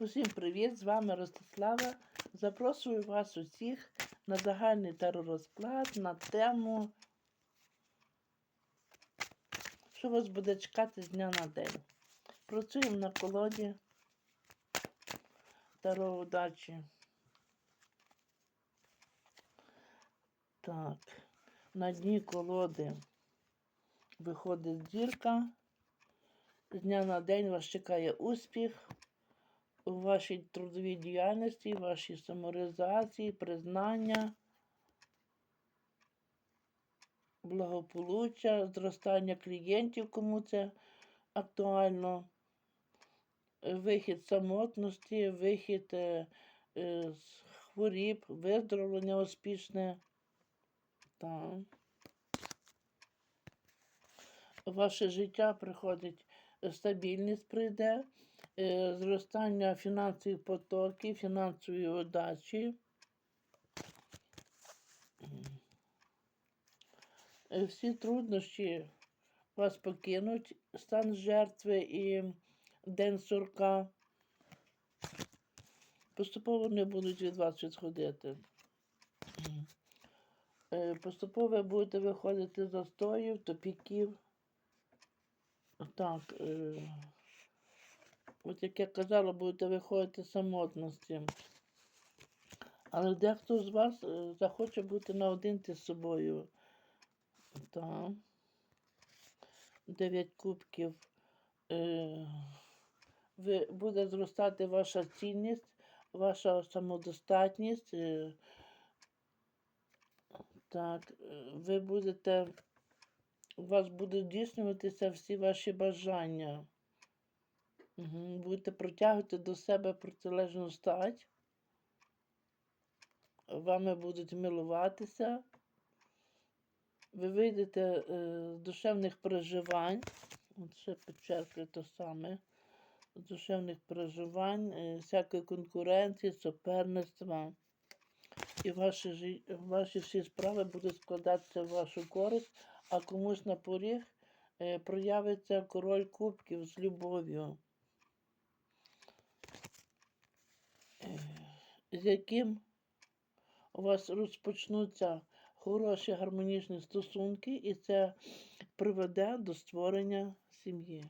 Усім привіт! З вами Ростислава. Запрошую вас усіх на загальний теророзклад на тему, що вас буде чекати з дня на день. Працюємо на колоді Таро удачі. Так, на дні колоди виходить зірка. З дня на день вас чекає успіх у вашій трудовій діяльності, вашій самореалізації, признання, благополуччя, зростання клієнтів, кому це актуально, вихід самотності, вихід е, е, з хворіб, виздоровлення успішне. Так. Ваше життя приходить стабільність прийде, е, зростання фінансових потоків, фінансової удачі. Е, Всі труднощі вас покинуть, стан жертви і день сурка. Поступово не будуть від вас відходити. Е, Поступово будете виходити з застоїв, тупіків. Так, е, от як я казала, будете виходити з самотності. Але дехто з вас е, захоче бути наодинці з собою. Так. Дев'ять кубків. Е, ви, буде зростати ваша цінність, ваша самодостатність. Е, так, ви будете у вас будуть здійснюватися всі ваші бажання. Будете протягувати до себе протилежну стать. Вами будуть милуватися. Ви вийдете е, з душевних переживань. От ще підчеркую те саме. З душевних переживань, е, всякої конкуренції, суперництва. І ваші, ваші всі справи будуть складатися в вашу користь а комусь на поріг е, проявиться король кубків з любов'ю, е, з яким у вас розпочнуться хороші гармонічні стосунки, і це приведе до створення сім'ї.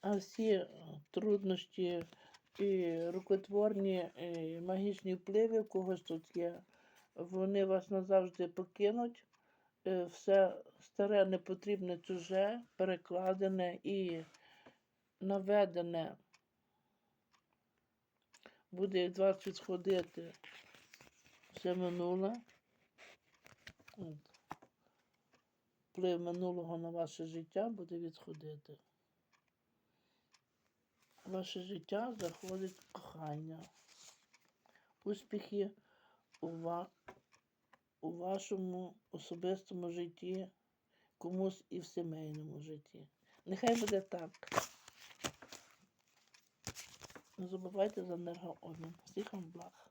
А всі труднощі і рукотворні і магічні впливи в когось тут є вони вас назавжди покинуть. Е, все старе, непотрібне, чуже, перекладене і наведене буде від вас відходити все минуле. Вплив минулого на ваше життя буде відходити. Ваше життя заходить кохання, успіхи у, ва... у вашому особистому житті, комусь і в сімейному житті. Нехай буде так. Не забувайте за енергообмін. Всіх вам благ.